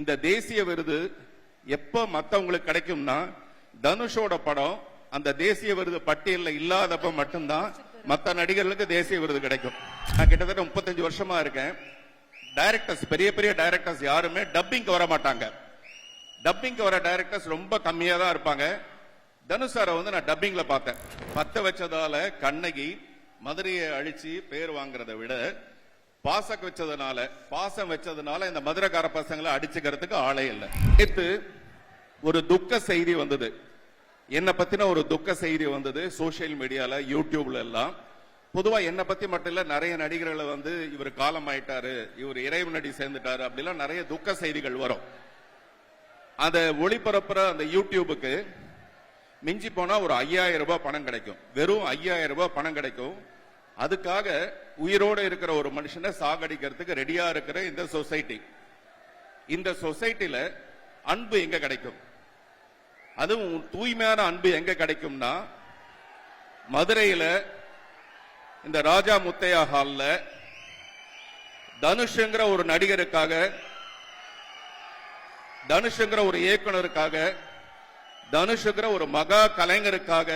இந்த தேசிய விருது எப்ப மத்தவங்களுக்கு கிடைக்கும்னா தனுஷோட படம் அந்த தேசிய விருது பட்டியலில் இல்லாதப்ப மட்டும்தான் மற்ற நடிகர்களுக்கு தேசிய விருது கிடைக்கும். நான் கிட்டத்தட்ட முப்பத்தஞ்சு வருஷமா இருக்கேன். டைரக்டர்ஸ் பெரிய பெரிய டைரக்டர்ஸ் யாருமே டப்பிங்க்கு வர மாட்டாங்க டப்பிங்க்கு வர டைரக்டர்ஸ் ரொம்ப கம்மியா தான் இருப்பாங்க. தனுஷ் சாரை வந்து நான் டப்பிங்ல பார்த்தேன். பத்த வச்சதால கண்ணகி மதுரையை அழிச்சு பேர் வாங்குறதை விட பாசக் வச்சதுனால பாசம் வச்சதுனால இந்த மதுரைக்கார பசங்களை அடிச்சுக்கிறதுக்கு ஆளே இல்லை. நேற்று ஒரு துக்க செய்தி வந்தது. என்னை பத்தின ஒரு துக்க செய்தி வந்தது சோஷியல் மீடியால யூடியூப்ல எல்லாம். பொதுவா என்னை பத்தி மட்டும் இல்ல நிறைய நடிகர்களை வந்து இவர் காலம் ஆயிட்டாரு இவர் இறைவு நடி சேர்ந்துட்டாரு அப்படிலாம் நிறைய துக்க செய்திகள் வரும். அதை ஒளிபரப்புற அந்த யூடியூபுக்கு மிஞ்சி போனா ஒரு ஐயாயிரம் ரூபாய் பணம் கிடைக்கும். வெறும் ஐயாயிரம் ரூபாய் பணம் கிடைக்கும். அதுக்காக உயிரோடு இருக்கிற ஒரு மனுஷனை சாகடிக்கிறதுக்கு ரெடியா இருக்கிற இந்த சொசைட்டி இந்த சொசைட்டில அன்பு எங்க கிடைக்கும்? அதுவும் தூய்மையான அன்பு எங்க கிடைக்கும்னா மதுரையில இந்த ராஜா முத்தையா ஹால்ல தனுஷ்ங்கிற ஒரு நடிகருக்காக தனுஷ்ங்கிற ஒரு இயக்குனருக்காக தனுஷ்ங்கிற ஒரு மகா கலைஞருக்காக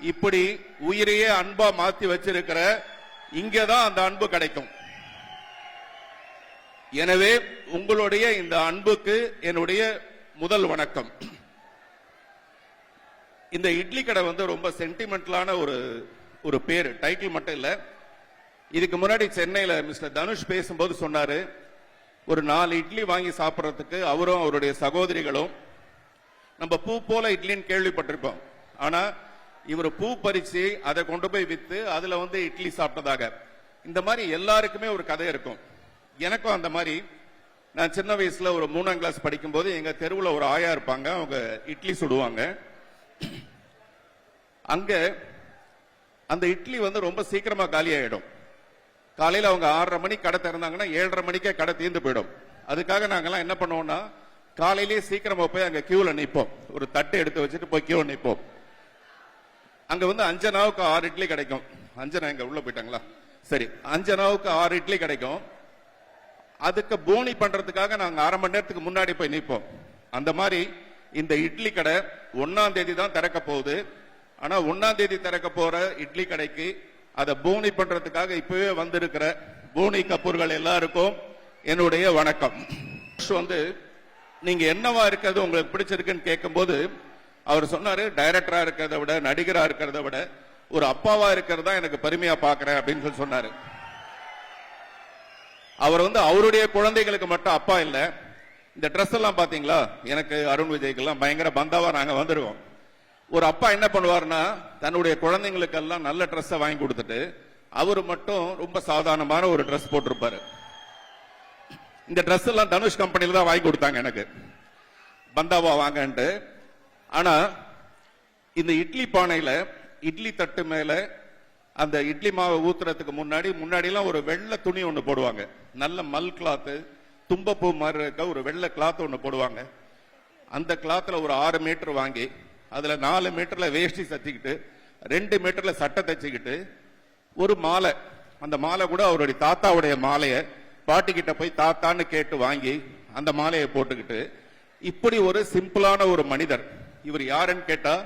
இப்படி உயிரையே அன்பா மாத்தி வச்சிருக்கிற இங்கதான் அந்த அன்பு கிடைக்கும். எனவே உங்களுடைய இந்த அன்புக்கு என்னுடைய முதல் வணக்கம். இந்த இட்லி கடை வந்து ரொம்ப சென்டிமெண்டலான ஒரு ஒரு பேர். டைட்டில் மட்டும் இல்ல. இதுக்கு முன்னாடி சென்னையில மிஸ்டர் தனுஷ் பேசும்போது சொன்னாரு ஒரு நாலு இட்லி வாங்கி சாப்பிட்றதுக்கு அவரும் அவருடைய சகோதரிகளும் நம்ம பூ போல இட்லின்னு கேள்விப்பட்டிருப்போம். ஆனா இவர் பூ பறிச்சு அதை கொண்டு போய் வித்து அதுல வந்து இட்லி சாப்பிட்டதாக. இந்த மாதிரி எல்லாருக்குமே ஒரு கதை இருக்கும். எனக்கும் அந்த மாதிரி. நான் சின்ன வயசுல ஒரு மூணாம் கிளாஸ் படிக்கும்போது எங்க தெருவில் ஒரு ஆயா இருப்பாங்க. அவங்க இட்லி சுடுவாங்க. அங்க அந்த இட்லி வந்து ரொம்ப சீக்கிரமா காலி ஆயிடும். காலையில அவங்க ஆறரை மணிக்கு கடை திறந்தாங்கன்னா ஏழரை மணிக்கே கடை தீர்ந்து போயிடும். அதுக்காக நாங்கெல்லாம் என்ன பண்ணுவோம்னா காலையிலேயே சீக்கிரமா போய் அங்க கியூல நிற்போம் ஒரு தட்டு எடுத்து வச்சுட்டு போய் கியூல நிற்போம் அங்க வந்து அஞ்சனாவுக்கு ஆறு இட்லி கிடைக்கும். அஞ்சனா எங்க உள்ள போயிட்டாங்களா? சரி அஞ்சனாவுக்கு ஆறு இட்லி கிடைக்கும். அதுக்கு போனி பண்றதுக்காக நாங்க அரை மணி நேரத்துக்கு முன்னாடி போய் நிற்போம். அந்த மாதிரி இந்த இட்லி கடை ஒன்னாம் தேதி தான் திறக்க போகுது. ஆனா ஒன்னாம் தேதி திறக்க போற இட்லி கடைக்கு அதை போனி பண்றதுக்காக இப்பவே வந்திருக்கிற போனி கப்பூர்கள் எல்லாருக்கும் என்னுடைய வணக்கம். வந்து நீங்க என்னவா இருக்கிறது உங்களுக்கு பிடிச்சிருக்குன்னு கேட்கும்போது அவர் சொன்னாரு டைரக்டரா இருக்கிறத விட நடிகரா இருக்கிறத விட ஒரு அப்பாவா இருக்கிறதா எனக்கு பெருமையா பாக்குறேன் அப்படின்னு சொல்லி சொன்னாரு. அவர் வந்து அவருடைய குழந்தைகளுக்கு மட்டும் அப்பா இல்ல. இந்த ட்ரெஸ் எல்லாம் பாத்தீங்களா? எனக்கு அருண் விஜய்க்கு எல்லாம் பயங்கர பந்தாவா நாங்க வந்துருவோம். ஒரு அப்பா என்ன பண்ணுவாருன்னா தன்னுடைய குழந்தைங்களுக்கு எல்லாம் நல்ல ட்ரெஸ்ஸை வாங்கி கொடுத்துட்டு அவர் மட்டும் ரொம்ப சாதாரணமான ஒரு ட்ரெஸ் போட்டிருப்பாரு. இந்த ட்ரெஸ் எல்லாம் தனுஷ் கம்பெனியில் தான் வாங்கி கொடுத்தாங்க எனக்கு. பந்தாவா வாங்கன்ட்டு ஆனா இந்த இட்லி பானையில இட்லி தட்டு மேல அந்த இட்லி மாவை ஊத்துறதுக்கு முன்னாடி முன்னாடி எல்லாம் ஒரு வெள்ளை துணி ஒன்று போடுவாங்க. நல்ல மல் கிளாத்து தும்பப்பூ மாதிரி இருக்க ஒரு வெள்ளை கிளாத் ஒன்று போடுவாங்க. அந்த கிளாத்தில் ஒரு ஆறு மீட்டர் வாங்கி அதுல நாலு மீட்டர்ல வேஷ்டி சத்திக்கிட்டு ரெண்டு மீட்டர்ல சட்டை தச்சுக்கிட்டு ஒரு மாலை அந்த மாலை கூட அவருடைய தாத்தாவுடைய மாலையை பாட்டி கிட்ட போய் தாத்தான்னு கேட்டு வாங்கி அந்த மாலையை போட்டுக்கிட்டு இப்படி ஒரு சிம்பிளான ஒரு மனிதர் இவர் யாருன்னு கேட்டா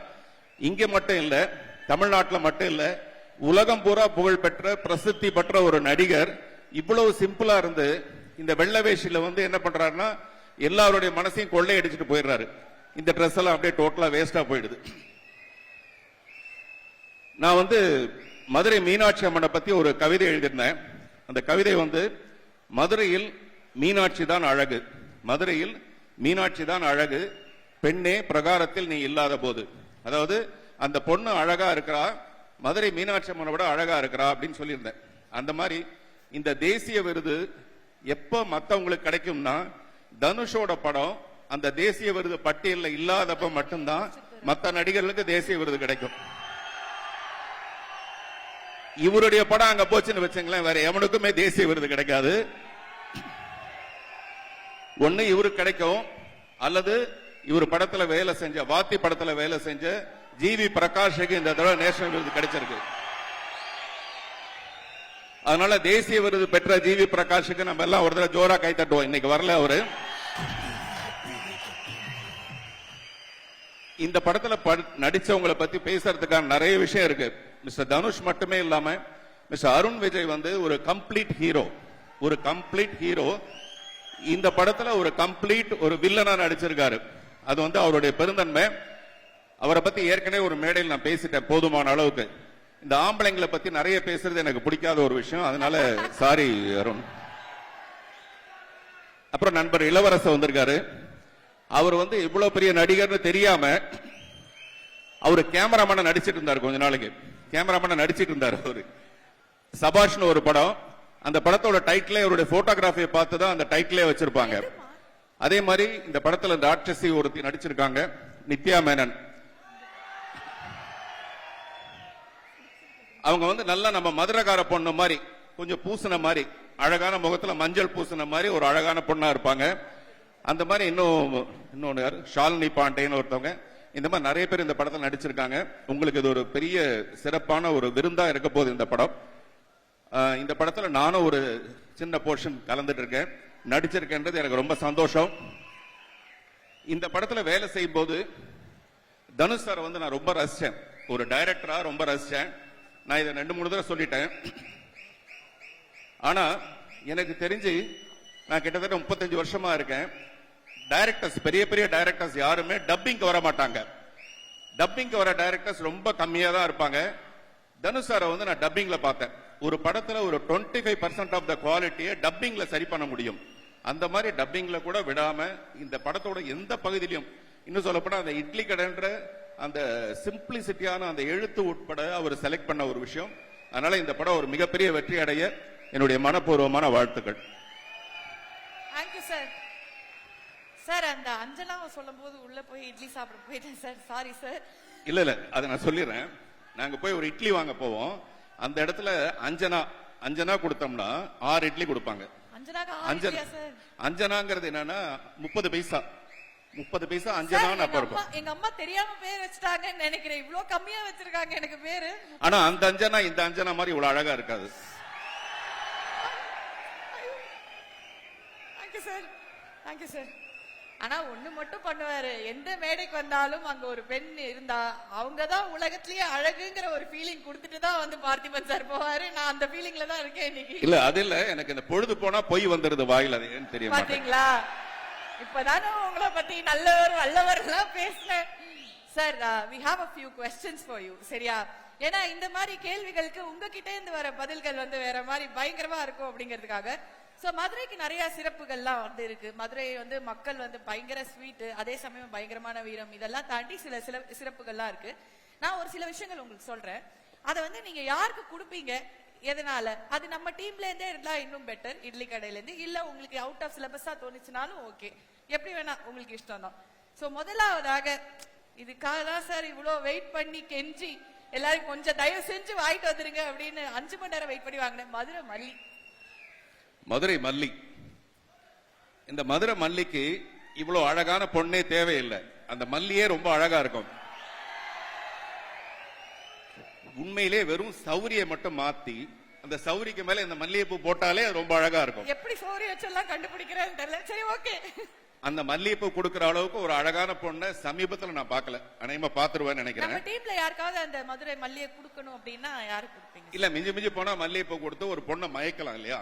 இங்க மட்டும் இல்ல தமிழ்நாட்டில் மட்டும் இல்ல உலகம் பூரா புகழ் பெற்ற பிரசித்தி பெற்ற ஒரு நடிகர். இவ்வளவு சிம்பிளா இருந்து இந்த வெள்ளை வந்து என்ன பண்றாருன்னா எல்லாருடைய மனசையும் கொள்ளையடிச்சிட்டு போயிடுறாரு. இந்த ட்ரெஸ் எல்லாம் அப்படியே டோட்டலா வேஸ்டா போயிடுது. நான் வந்து மதுரை மீனாட்சி அம்மனை பத்தி ஒரு கவிதை எழுதியிருந்தேன். அந்த கவிதை வந்து மதுரையில் மீனாட்சி தான் அழகு. மதுரையில் மீனாட்சி தான் அழகு. பெண்ணே பிரகாரத்தில் நீ இல்லாத போது. அதாவது அந்த பொண்ணு அழகா இருக்கிறா மதுரை மீனாட்சி அம்மனை விட அழகா இருக்கிறா அப்படின்னு சொல்லியிருந்தேன். அந்த மாதிரி இந்த தேசிய விருது எப்ப மத்தவங்களுக்கு கிடைக்கும்னா தனுஷோட படம் அந்த தேசிய விருது பட்டியலில் இல்லாதப்ப மட்டும்தான் மற்ற நடிகர்களுக்கு தேசிய விருது கிடைக்கும். இவருடைய படம் அங்க போச்சுன்னு வச்சுங்களேன் வேற எவனுக்குமே தேசிய விருது கிடைக்காது. ஒன்னு இவருக்கு கிடைக்கும் அல்லது இவர் படத்துல வேலை செஞ்ச வாத்தி படத்துல வேலை செஞ்ச ஜிவி பிரகாஷுக்கு இந்த தடவை நேஷனல் விருது கிடைச்சிருக்கு. அதனால தேசிய விருது பெற்ற ஜிவி பிரகாஷுக்கு நம்ம எல்லாம் ஒரு தடவை ஜோரா கை தட்டுவோம். இன்னைக்கு வரல அவரு. இந்த படத்துல நடிச்சவங்களை பத்தி பேசுறதுக்கான நிறைய விஷயம் இருக்கு. மிஸ்டர் தனுஷ் மட்டுமே இல்லாம மிஸ்டர் அருண் விஜய் வந்து ஒரு கம்ப்ளீட் ஹீரோ. ஒரு கம்ப்ளீட் ஹீரோ. இந்த படத்துல ஒரு கம்ப்ளீட் ஒரு வில்லனா நடிச்சிருக்காரு. அது வந்து அவருடைய பெருந்தன்மை. அவரை பத்தி ஏற்கனவே ஒரு மேடையில் நான் பேசிட்டேன் போதுமான அளவுக்கு. இந்த ஆம்பளைங்களை பத்தி நிறைய பேசுறது எனக்கு பிடிக்காத ஒரு விஷயம். அதனால சாரி அருண். அப்புறம் நண்பர் இளவரசர் வந்திருக்காரு. அவர் வந்து இவ்வளவு பெரிய நடிகர்னு தெரியாம அவர் கேமராமேன நடிச்சிட்டு இருந்தார் கொஞ்ச நாளைக்கு. கேமராமேன நடிச்சிட்டு இருந்தார் அவரு. சபாஷ்னு ஒரு படம். அந்த படத்தோட டைட்டிலே அவருடைய போட்டோகிராஃபியை பார்த்து தான் அந்த டைட்டிலே வச்சிருப்பாங்க. அதே மாதிரி இந்த படத்துல ராட்சசி ஒருத்தி நடிச்சிருக்காங்க நித்யா மேனன். அவங்க வந்து நல்லா நம்ம மதுரகார பொண்ணு மாதிரி கொஞ்சம் பூசின மாதிரி அழகான முகத்துல மஞ்சள் பூசின மாதிரி ஒரு அழகான பொண்ணா இருப்பாங்க. அந்த மாதிரி இன்னும் இன்னொன்னு யார்? ஷாலினி பாண்டேன்னு ஒருத்தவங்க. இந்த மாதிரி நிறைய பேர் இந்த படத்தில் நடிச்சிருக்காங்க. உங்களுக்கு இது ஒரு பெரிய சிறப்பான ஒரு விருந்தா இருக்க போகுது இந்த படம். இந்த படத்துல நானும் ஒரு சின்ன போர்ஷன் கலந்துட்டு இருக்கேன். நடிச்சிருக்கேன்றது எனக்கு ரொம்ப சந்தோஷம். இந்த படத்துல வேலை செய்யும் போது தனுஷ் சார் வந்து நான் ரொம்ப ரசித்தேன் ஒரு டைரக்டரா ரொம்ப ரசித்தேன் நான் இதை ரெண்டு மூணு தடவை சொல்லிட்டேன். ஆனா எனக்கு தெரிஞ்சு நான் கிட்டத்தட்ட முப்பத்தஞ்சு வருஷமா இருக்கேன். டைரக்டர்ஸ் பெரிய பெரிய டைரக்டர்ஸ் யாருமே டப்பிங்க்கு வர மாட்டாங்க. டப்பிங்க்கு வர டைரக்டர்ஸ் ரொம்ப கம்மியாக தான் இருப்பாங்க. தனுஷ் சாரை வந்து நான் டப்பிங்ல பார்த்தேன். ஒரு படத்துல ஒரு 25% ஃபைவ் பர்சன்ட் ஆஃப் த குவாலிட்டியை டப்பிங்ல சரி பண்ண முடியும். அந்த மாதிரி டப்பிங்ல கூட விடாம இந்த படத்தோட எந்த பகுதியிலும் இன்னும் சொல்லப்போனா அந்த இட்லி கடைன்ற அந்த சிம்பிளிசிட்டியான அந்த எழுத்து உட்பட அவர் செலக்ட் பண்ண ஒரு விஷயம். அதனால இந்த படம் ஒரு மிகப்பெரிய வெற்றி அடைய என்னுடைய மனப்பூர்வமான வாழ்த்துக்கள். தேங்க்யூ சார் சார் அந்த அஞ்சலாவை சொல்லும் போது உள்ள போய் இட்லி சாப்பிட போயிட்டேன் சார் சாரி சார் இல்ல இல்ல. அதை நான் சொல்லிடுறேன். நாங்க போய் ஒரு இட்லி வாங்க போவோம். அந்த இடத்துல அஞ்சனா அஞ்சனா கொடுத்தோம்னா ஆறு இட்லி கொடுப்பாங்க. அஞ்சனாங்கிறது என்னன்னா முப்பது பைசா. முப்பது பைசா அஞ்சனான்னு அப்ப இருக்கும். எங்க அம்மா தெரியாம பேர் வச்சுட்டாங்கன்னு நினைக்கிறேன். இவ்ளோ கம்மியா வச்சிருக்காங்க எனக்கு பேரு. ஆனா அந்த அஞ்சனா இந்த அஞ்சனா மாதிரி இவ்வளவு அழகா இருக்காது. தேங்க்யூ சார் தேங்க்யூ சார் ஆனா ஒண்ணு மட்டும் பண்ணுவாரு. எந்த மேடைக்கு வந்தாலும் அங்க ஒரு பெண் இருந்தா அவங்க தான் உலகத்திலேயே அழகுங்கிற ஒரு ஃபீலிங் கொடுத்துட்டு தான் வந்து பார்த்திபன் சார் போவாரு. நான் அந்த ஃபீலிங்ல தான் இருக்கேன் இன்னைக்கு. இல்ல அது இல்ல. எனக்கு இந்த பொழுது போனா பொய் வந்துருது வாயில. அது ஏன்னு தெரிய மாட்டேன் பாத்தீங்களா? இப்பதானே உங்களை பத்தி நல்லவர் வல்லவர் எல்லாம் பேசினேன் sir we have a few questions for you சரியா? ஏன்னா இந்த மாதிரி கேள்விகளுக்கு உங்ககிட்ட இருந்து வர பதில்கள் வந்து வேற மாதிரி பயங்கரமா இருக்கும் அப்படிங்கிறதுக்காக ஸோ மதுரைக்கு நிறைய சிறப்புகள்லாம் வந்து இருக்கு. மதுரை வந்து மக்கள் வந்து பயங்கர ஸ்வீட்டு அதே சமயம் பயங்கரமான வீரம். இதெல்லாம் தாண்டி சில சில சிறப்புகள்லாம் இருக்கு. நான் ஒரு சில விஷயங்கள் உங்களுக்கு சொல்றேன். அதை வந்து நீங்க யாருக்கு கொடுப்பீங்க? எதனால? அது நம்ம டீம்ல இருந்தே இருந்தா இன்னும் பெட்டர் இட்லி கடையில இருந்து. இல்ல உங்களுக்கு அவுட் ஆஃப் சிலபஸா தோணுச்சுனாலும் ஓகே எப்படி வேணா உங்களுக்கு இஷ்டம் தான். ஸோ முதலாவதாக இதுக்காக தான் சார் இவ்வளோ வெயிட் பண்ணி கெஞ்சி எல்லாரும் கொஞ்சம் தயவு செஞ்சு வாங்கிட்டு வந்துருங்க அப்படின்னு அஞ்சு மணி நேரம் வெயிட் பண்ணி வாங்கினேன். மதுரை மல்லி. மதுரை மல்லி. இந்த மதுரை மல்லிக்கு இவ்வளவு அழகான பொண்ணே தேவையில்லை. அந்த மல்லியே ரொம்ப அழகா இருக்கும். உண்மையிலே வெறும் சௌரிய மட்டும் மாத்தி அந்த சௌரிக்கு மேல இந்த மல்லிகைப்பூ போட்டாலே ரொம்ப அழகா இருக்கும். எப்படி சோறு வச்செல்லாம் கண்டுபிடிக்கிறேன்னு தெரியல. சரி ஓகே. அந்த மல்லிகைப்பூ கொடுக்கிற அளவுக்கு ஒரு அழகான பொண்ணை சமீபத்துல நான் பார்க்கல. அநேகமா பாத்துருவேன்னு நம்ம நினைக்கிறேன் டீம்ல யாருக்காவது அந்த மதுரை மல்லியை கொடுக்கணும் அப்படின்னா யாருக்கு கொடுப்பீங்க? இல்ல மிஞ்சி மிஞ்சி போனா மல்லிகைப்பூ கொடுத்து ஒரு பொண்ணை மயக்கலாம் இல்லையா?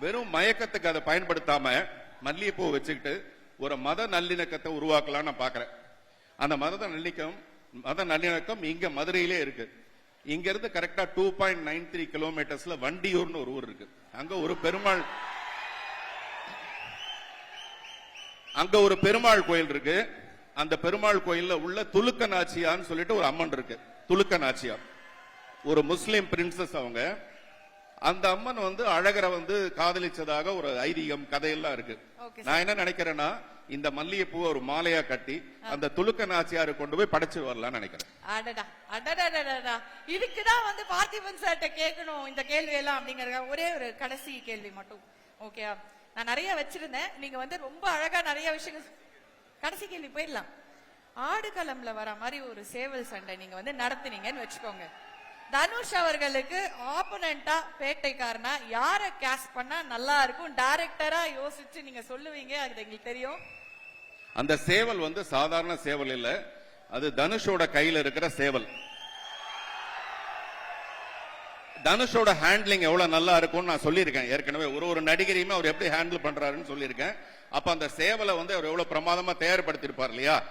வெறும் மயக்கத்துக்கு அதை பயன்படுத்தாம மல்லிகைப்பூ வச்சுக்கிட்டு ஒரு மத நல்லிணக்கத்தை உருவாக்கலாம்னு நான் பாக்குறேன் அந்த மத நல்லிணக்கம் மத நல்லிணக்கம் இங்க மதுரையிலே இருக்கு. இங்க இருந்து கரெக்டா டூ பாயிண்ட் நைன் த்ரீ கிலோமீட்டர்ஸ்ல வண்டியூர்னு ஒரு ஊர் இருக்கு. அங்க ஒரு பெருமாள் அங்க ஒரு பெருமாள் கோயில் இருக்கு. அந்த பெருமாள் கோயில்ல உள்ள துலுக்க நாச்சியான்னு சொல்லிட்டு ஒரு அம்மன் இருக்கு. துலுக்க நாச்சியா ஒரு முஸ்லிம் பிரின்சஸ் அவங்க. அந்த அம்மன் வந்து அழகரை வந்து காதலிச்சதாக ஒரு ஐதீகம் கதையெல்லாம் இருக்கு. நான் என்ன நினைக்கிறேன்னா இந்த மல்லிகைப்பூவை ஒரு மாலையா கட்டி அந்த துலுக்க நாச்சியாரு கொண்டு போய் படைச்சு வரலாம்னு நினைக்கிறேன். இதுக்குதான் வந்து பார்த்திபன் சார்ட்ட கேட்கணும் இந்த கேள்வி எல்லாம் அப்படிங்கறத ஒரே ஒரு கடைசி கேள்வி மட்டும். ஓகேயா நான் நிறைய வச்சிருந்தேன். நீங்க வந்து ரொம்ப அழகா நிறைய விஷயங்கள் கடைசி கேள்வி போயிடலாம். ஆடுகளம்ல வர மாதிரி ஒரு சேவல் சண்டை நீங்க வந்து நடத்துனீங்கன்னு வச்சுக்கோங்க. தனுஷ் அவர்களுக்கு ஆப்போனண்டா பேட்டைக்காரனா யார கேஸ்ட் பண்ணா நல்லா இருக்கும்? டைரக்டரா யோசிச்சு நீங்க சொல்லுவீங்க அது எங்களுக்கு தெரியும். அந்த சேவல் வந்து சாதாரண சேவல் இல்ல. அது தனுஷோட கையில இருக்கிற சேவல். தனுஷோட ஹேண்ட்லிங் எவ்வளவு நல்லா இருக்கும்னு நான் சொல்லியிருக்கேன். ஏற்கனவே ஒரு ஒரு நடிகரையுமே அவர் எப்படி ஹேண்டில் பண்றாருன்னு சொல்லியிருக்கேன். அப்ப அந்த சேவலை வந்து அவர் எவ்வளவு பிரமாதமா தயார்படுத்திருப்பார் இல்லையா?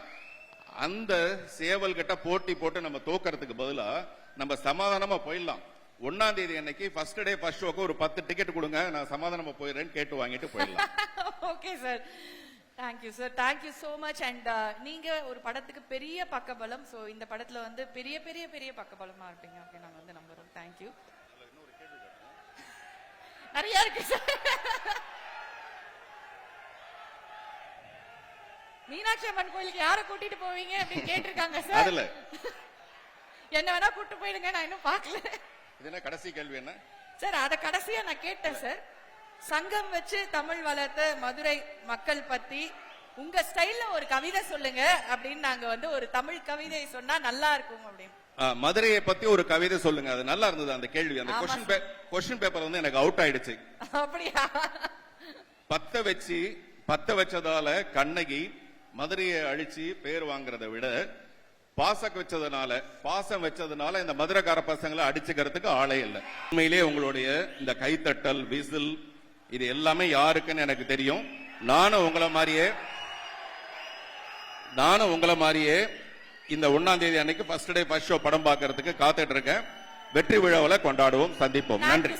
அந்த சேவல் கிட்ட போட்டி போட்டு நம்ம தோக்கறதுக்கு பதிலாக நம்ம சமாதானமா போயிடலாம். ஒன்னாம் தேதி அன்னைக்கு ஃபர்ஸ்ட் டே ஃபர்ஸ்ட் ஷோக்கு ஒரு பத்து டிக்கெட் கொடுங்க நான் சமாதானமா போயிடுறேன்னு கேட்டு வாங்கிட்டு போயிடலாம். Okay sir thank you sir thank you so much and நீங்க ஒரு படத்துக்கு பெரிய பக்கபலம் சோ இந்த படத்துல வந்து பெரிய பெரிய பெரிய பக்கபலமா இருப்பீங்க. ஓகே நாங்க வந்து நம்புறோம் தேங்க்யூ நிறைய இருக்கு சார் மீனாட்சி அம்மன் கோயிலுக்கு யாரை கூட்டிட்டு போவீங்க அப்படின்னு கேட்டிருக்காங்க சார் என்ன வேணா கூட்டு போயிடுங்க நான் இன்னும் பார்க்கல. இது என்ன கடைசி கேள்வி என்ன? சார் அத கடைசியா நான் கேட்டேன் சார். சங்கம் வச்சு தமிழ் வளர்த்த மதுரை மக்கள் பத்தி உங்க ஸ்டைல்ல ஒரு கவிதை சொல்லுங்க அப்படின்னு நாங்க வந்து ஒரு தமிழ் கவிதை சொன்னா நல்லா இருக்கும் அப்படின்னு. மதுரையை பத்தி ஒரு கவிதை சொல்லுங்க. அது நல்லா இருந்தது அந்த கேள்வி. அந்த கொஸ்டின் கொஸ்டின் பேப்பர் வந்து எனக்கு அவுட் ஆயிடுச்சு. அப்படியா? பத்த வச்சு பத்த வச்சதால கண்ணகி மதுரையை அழிச்சு பேர் வாங்குறதை விட பாசம் வச்சதுனால பாசம் வச்சதுனால இந்த மதுரைக்கார பசங்களை அடிச்சுக்கிறதுக்கு ஆளே இல்லை. உண்மையிலேயே உங்களுடைய இந்த கைத்தட்டல் விசில் இது எல்லாமே யாருக்குன்னு எனக்கு தெரியும். நானும் உங்களை மாதிரியே நானும் உங்களை மாதிரியே இந்த ஒன்னாம் தேதி அன்னைக்கு ஃபர்ஸ்ட் டே ஃபர்ஸ்ட் ஷோ படம் பார்க்கறதுக்கு காத்துட்டு இருக்கேன். வெற்றி விழாவில் கொண்டாடுவோம் சந்திப்போம். நன்றி.